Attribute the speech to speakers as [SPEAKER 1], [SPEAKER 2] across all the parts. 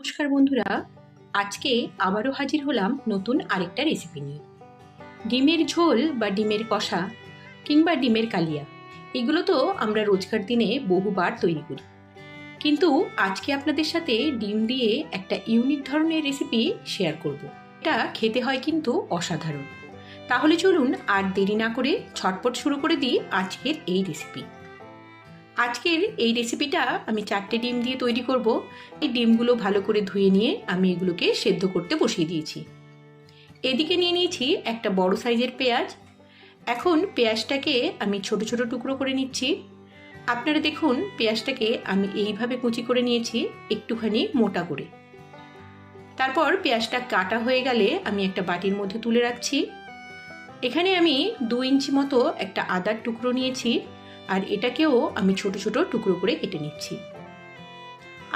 [SPEAKER 1] নমস্কার বন্ধুরা, আজকে আবারও হাজির হলাম নতুন আরেকটা রেসিপি নিয়ে। ডিমের ঝোল বা ডিমের কষা কিংবা ডিমের কালিয়া, এগুলো তো আমরা রোজকার দিনে বহুবার তৈরি করি। কিন্তু আজকে আপনাদের সাথে ডিম দিয়ে একটা ইউনিক ধরনের রেসিপি শেয়ার করব। এটা খেতে হয় কিন্তু অসাধারণ। তাহলে চলুন আর দেরি না করে ছটপট শুরু করে দিই আজকের এই রেসিপি আজকের এই রেসিপিটা আমি চারটে ডিম দিয়ে তৈরি করব। এই ডিমগুলো ভালো করে ধুয়ে নিয়ে আমি এগুলোকে সেদ্ধ করতে বসিয়ে দিয়েছি। এদিকে নিয়ে নিয়েছি একটা বড় সাইজের পেঁয়াজ। এখন পেঁয়াজটাকে আমি ছোট ছোট টুকরো করে নিচ্ছি। আপনারা দেখুন, পেঁয়াজটাকে আমি এইভাবে কুচি করে নিয়েছি একটুখানি মোটা করে। তারপর পেঁয়াজটা কাটা হয়ে গেলে আমি একটা বাটির মধ্যে তুলে রাখছি। এখানে আমি দু ইঞ্চি মতো একটা আদার টুকরো নিয়েছি। আর এটাকেও আমি ছোট ছোট টুকরো করে কেটে নিচ্ছি।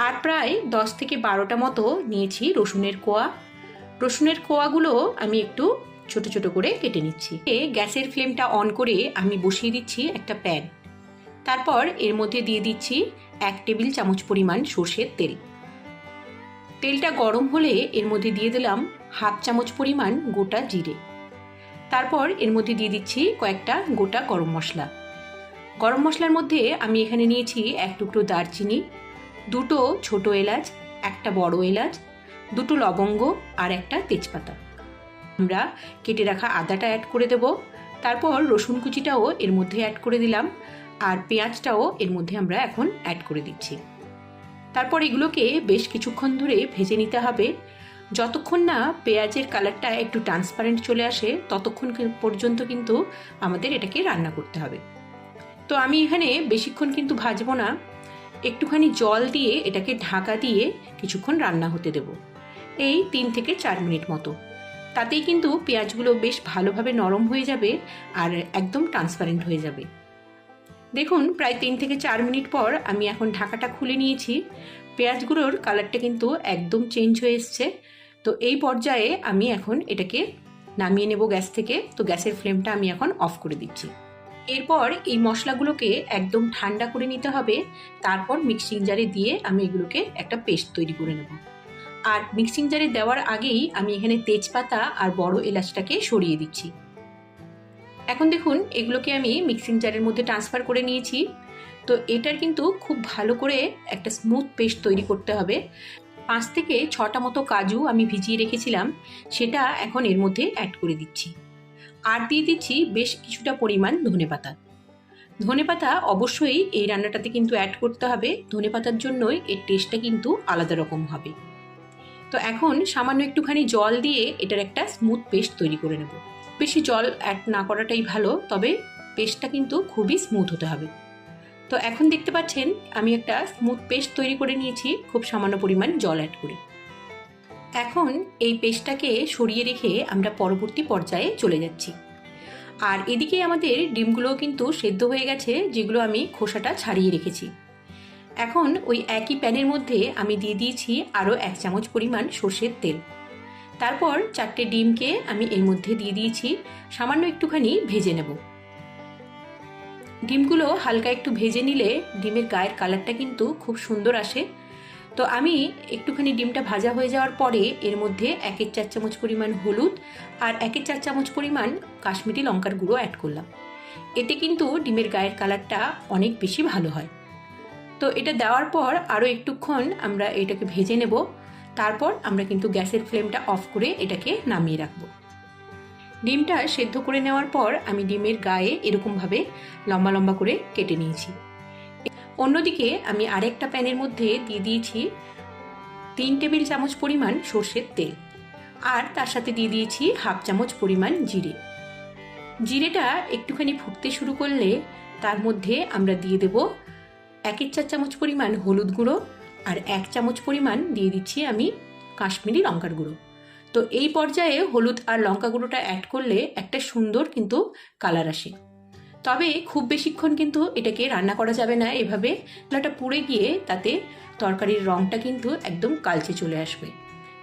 [SPEAKER 1] আর প্রায় দশ থেকে বারোটা মতো নিয়েছি রসুনের কোয়া। রসুনের কোয়াগুলো আমি একটু ছোট ছোট করে কেটে নিচ্ছি। গ্যাসের ফ্লেমটা অন করে আমি বসিয়ে দিচ্ছি একটা প্যান। তারপর এর মধ্যে দিয়ে দিচ্ছি এক টেবিল চামচ পরিমাণ সর্ষের তেল। তেলটা গরম হলে এর মধ্যে দিয়ে দিলাম হাফ চামচ পরিমাণ গোটা জিরে। তারপর এর মধ্যে দিয়ে দিচ্ছি কয়েকটা গোটা গরম মশলা। গরম মশলার মধ্যে আমি এখানে নিয়েছি এক টুকরো দারচিনি, দুটো ছোট এলাচ, একটা বড় এলাচ, দুটো লবঙ্গ আর একটা তেজপাতা। আমরা কেটে রাখা আদাটা অ্যাড করে দেব। তারপর রসুন কুচিটাও এর মধ্যে অ্যাড করে দিলাম আর পেঁয়াজটাও এর মধ্যে আমরা এখন অ্যাড করে দিচ্ছি। তারপর এগুলোকে বেশ কিছুক্ষণ ধরে ভেজে নিতে হবে। যতক্ষণ না পেঁয়াজের কালারটা একটু ট্রান্সপারেন্ট চলে আসে, ততক্ষণ পর্যন্ত কিন্তু আমাদের এটাকে রান্না করতে হবে। তো আমি এখানে বেশিক্ষণ কিন্তু ভাজবো না। একটুখানি জল দিয়ে এটাকে ঢাকা দিয়ে কিছুক্ষণ রান্না হতে দেব। এই তিন থেকে চার মিনিট মতো। তাতেই কিন্তু পেঁয়াজগুলো বেশ ভালোভাবে নরম হয়ে যাবে আর একদম ট্রান্সপারেন্ট হয়ে যাবে। দেখুন, প্রায় তিন থেকে চার মিনিট পর আমি এখন ঢাকাটা খুলে নিয়েছি। পেঁয়াজগুলোর কালারটা কিন্তু একদম চেঞ্জ হয়ে এসছে। তো এই পর্যায়ে আমি এখন এটাকে নামিয়ে নেব গ্যাস থেকে। তো গ্যাসের ফ্লেমটা আমি এখন অফ করে দিচ্ছি। এরপর এই মশলাগুলোকে একদম ঠান্ডা করে নিতে হবে। তারপর মিক্সিং জারে দিয়ে আমি এগুলোকে একটা পেস্ট তৈরি করে নেব। আর মিক্সিং জারে দেওয়ার আগেই আমি এখানে তেজপাতা আর বড় এলাচটাকে সরিয়ে দিচ্ছি। এখন দেখুন, এগুলোকে আমি মিক্সিং জারের মধ্যে ট্রান্সফার করে নিয়েছি। তো এটার কিন্তু খুব ভালো করে একটা স্মুথ পেস্ট তৈরি করতে হবে। পাঁচ থেকে ছটা মতো কাজু আমি ভিজিয়ে রেখেছিলাম, সেটা এখন এর মধ্যে অ্যাড করে দিচ্ছি। আর দিয়ে দিচ্ছি বেশ কিছুটা পরিমাণ ধনে পাতা। ধনে পাতা অবশ্যই এই রান্নাটাতে কিন্তু অ্যাড করতে হবে। ধনে পাতার জন্যই এর টেস্টটা কিন্তু আলাদা রকম হবে। তো এখন সামান্য একটুখানি জল দিয়ে এটার একটা স্মুথ পেস্ট তৈরি করে নেব। বেশি জল অ্যাড না করাটাই ভালো, তবে পেস্টটা কিন্তু খুবই স্মুথ হতে হবে। তো এখন দেখতে পাচ্ছেন, আমি একটা স্মুথ পেস্ট তৈরি করে নিয়েছি, খুব সামান্য পরিমাণ জল অ্যাড করে। এখন এই পেস্টটাকে সরিয়ে রেখে আমরা পরবর্তী পর্যায়ে চলে যাচ্ছি। আর এদিকে আমাদের ডিমগুলোও কিন্তু সেদ্ধ হয়ে গেছে, যেগুলো আমি খোসাটা ছাড়িয়ে রেখেছি। এখন ওই একই প্যানের মধ্যে আমি দিয়ে দিয়েছি আরও এক চামচ পরিমাণ সর্ষের তেল। তারপর চারটে ডিমকে আমি এর মধ্যে দিয়ে দিয়েছি, সামান্য একটুখানি ভেজে নেব। ডিমগুলো হালকা একটু ভেজে নিলে ডিমের গায়ের কালারটা কিন্তু খুব সুন্দর আসে। তো আমি একটুখানি ডিমটা ভাজা হয়ে যাওয়ার পরে এর মধ্যে একের চার চামচ পরিমাণ হলুদ আর একের চার চামচ পরিমাণ কাশ্মীরি লঙ্কার গুঁড়ো অ্যাড করলাম। এতে কিন্তু ডিমের গায়ের কালারটা অনেক বেশি ভালো হয়। তো এটা দেওয়ার পর আরও একটুক্ষণ আমরা এটাকে ভেজে নেব। তারপর আমরা কিন্তু গ্যাসের ফ্লেমটা অফ করে এটাকে নামিয়ে রাখব। ডিমটা সেদ্ধ করে নেওয়ার পর আমি ডিমের গায়ে এরকমভাবে লম্বা লম্বা করে কেটে নিয়েছি। অন্যদিকে আমি আরেকটা প্যানের মধ্যে দিয়ে দিয়েছি তিন টেবিল চামচ পরিমাণ সর্ষের তেল, আর তার সাথে দিয়ে দিয়েছি হাফ চামচ পরিমাণ জিরে। জিরেটা একটুখানি ফুটতে শুরু করলে তার মধ্যে আমরা দিয়ে দেব একের চার চামচ পরিমাণ হলুদ গুঁড়ো আর এক চামচ পরিমাণ দিয়ে দিচ্ছি আমি কাশ্মীরি লঙ্কার গুঁড়ো। তো এই পর্যায়ে হলুদ আর লঙ্কা গুঁড়োটা অ্যাড করলে একটা সুন্দর কিন্তু কালার আসে। তবে খুব বেশিক্ষণ কিন্তু এটাকে রান্না করা যাবে না এভাবে। এটা পুড়ে গিয়ে তাতে তরকারির রঙটা কিন্তু একদম কালচে চলে আসবে।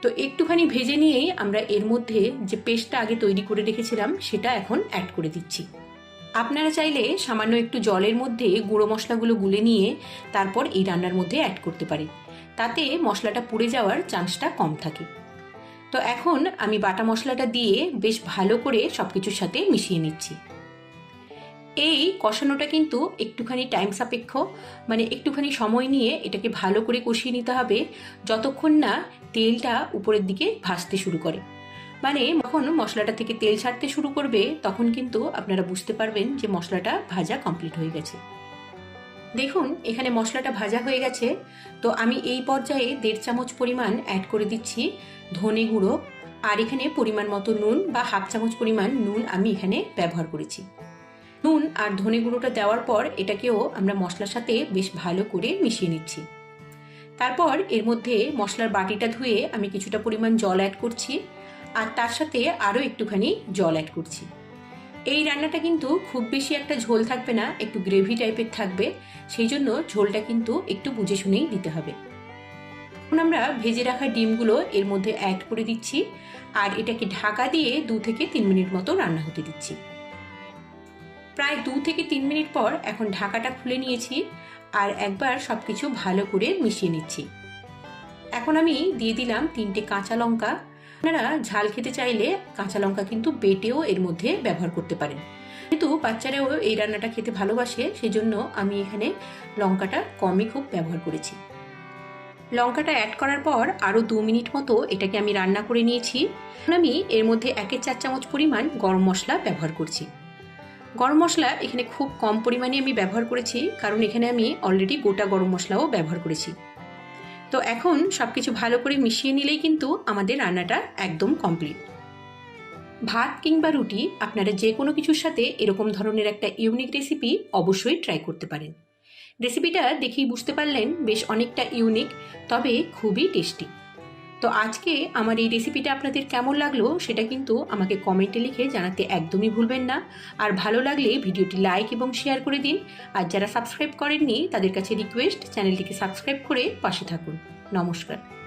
[SPEAKER 1] তো একটুখানি ভেজে নিয়েই আমরা এর মধ্যে যে পেস্টটা আগে তৈরি করে রেখেছিলাম, সেটা এখন অ্যাড করে দিচ্ছি। আপনারা চাইলে সামান্য একটু জলের মধ্যে গুঁড়ো মশলাগুলো গুলে নিয়ে তারপর এই রান্নার মধ্যে অ্যাড করতে পারেন। তাতে মশলাটা পুড়ে যাওয়ার চান্সটা কম থাকে। তো এখন আমি বাটা মশলাটা দিয়ে বেশ ভালো করে সব কিছুর সাথে মিশিয়ে নিচ্ছি। এই কষানোটা কিন্তু একটুখানি টাইম সাপেক্ষ মানে একটুখানি সময় নিয়ে এটাকে ভালো করে কষিয়ে নিতে হবে যতক্ষণ না তেলটা উপরের দিকে ভাসতে শুরু করে। মানে যখন মশলাটা থেকে তেল ছাড়তে শুরু করবে, তখন কিন্তু আপনারা বুঝতে পারবেন যে মশলাটা ভাজা কমপ্লিট হয়ে গেছে। দেখুন, এখানে মশলাটা ভাজা হয়ে গেছে। তো আমি এই পর্যায়ে দেড় চামচ পরিমাণ অ্যাড করে দিচ্ছি ধনে গুঁড়ো। আর এখানে পরিমাণ মতো নুন বা হাফ চামচ পরিমাণ নুন আমি এখানে ব্যবহার করেছি। নুন আর ধনে গুঁড়োটা দেওয়ার পর এটাকেও আমরা মশলার সাথে বেশ ভালো করে মিশিয়ে নিচ্ছি। তারপর এর মধ্যে মশলার বাটিটা ধুয়ে আমি কিছুটা পরিমাণ জল অ্যাড করছি আর তার সাথে আরও একটুখানি জল অ্যাড করছি। এই রান্নাটা কিন্তু খুব বেশি একটা ঝোল থাকবে না, একটু গ্রেভি টাইপের থাকবে, সেই জন্য ঝোলটা কিন্তু একটু বুঝে শুনেই দিতে হবে। এখন আমরা ভেজে রাখা ডিমগুলো এর মধ্যে অ্যাড করে দিচ্ছি আর এটাকে ঢাকা দিয়ে দু থেকে তিন মিনিট মতো রান্না হতে দিচ্ছি। প্রায় দু থেকে তিন মিনিট পর এখন ঢাকাটা খুলে নিয়েছি আর একবার সব কিছু ভালো করে মিশিয়ে নিচ্ছি। এখন আমি দিয়ে দিলাম তিনটে কাঁচা লঙ্কা। আপনারা ঝাল খেতে চাইলে কাঁচা লঙ্কা কিন্তু বেটেও এর মধ্যে ব্যবহার করতে পারেন। কিন্তু বাচ্চারাও এই রান্নাটা খেতে ভালোবাসে, সেজন্য আমি এখানে লঙ্কাটা কমই খুব ব্যবহার করেছি। লঙ্কাটা অ্যাড করার পর আরও দু মিনিট মতো এটাকে আমি রান্না করে নিয়েছি। আমি এর মধ্যে একের চার চামচ পরিমাণ গরম মশলা ব্যবহার করছি। গরম মশলা এখানে খুব কম পরিমাণে আমি ব্যবহার করেছি, কারণ এখানে আমি অলরেডি গোটা গরম মশলাও ব্যবহার করেছি। তো এখন সব কিছু ভালো করে মিশিয়ে নিলেই কিন্তু আমাদের রান্নাটা একদম কমপ্লিট ভাত কিংবা রুটি আপনারা যে কোনো কিছুর সাথে এরকম ধরনের একটা ইউনিক রেসিপি অবশ্যই ট্রাই করতে পারেন। রেসিপিটা দেখেই বুঝতে পারলেন বেশ অনেকটা ইউনিক তবে খুবই টেস্টি তো আজকে আমার এই রেসিপিটা আপনাদের কেমন লাগল সেটা কিন্তু আমাকে কমেন্টে লিখে জানাতে একদমই ভুলবেন না। আর ভালো লাগলে ভিডিওটি লাইক এবং শেয়ার করে দিন। আর যারা সাবস্ক্রাইব করেননি, তাদের কাছে রিকোয়েস্ট চ্যানেলটিকে সাবস্ক্রাইব করে পাশে থাকুন। নমস্কার।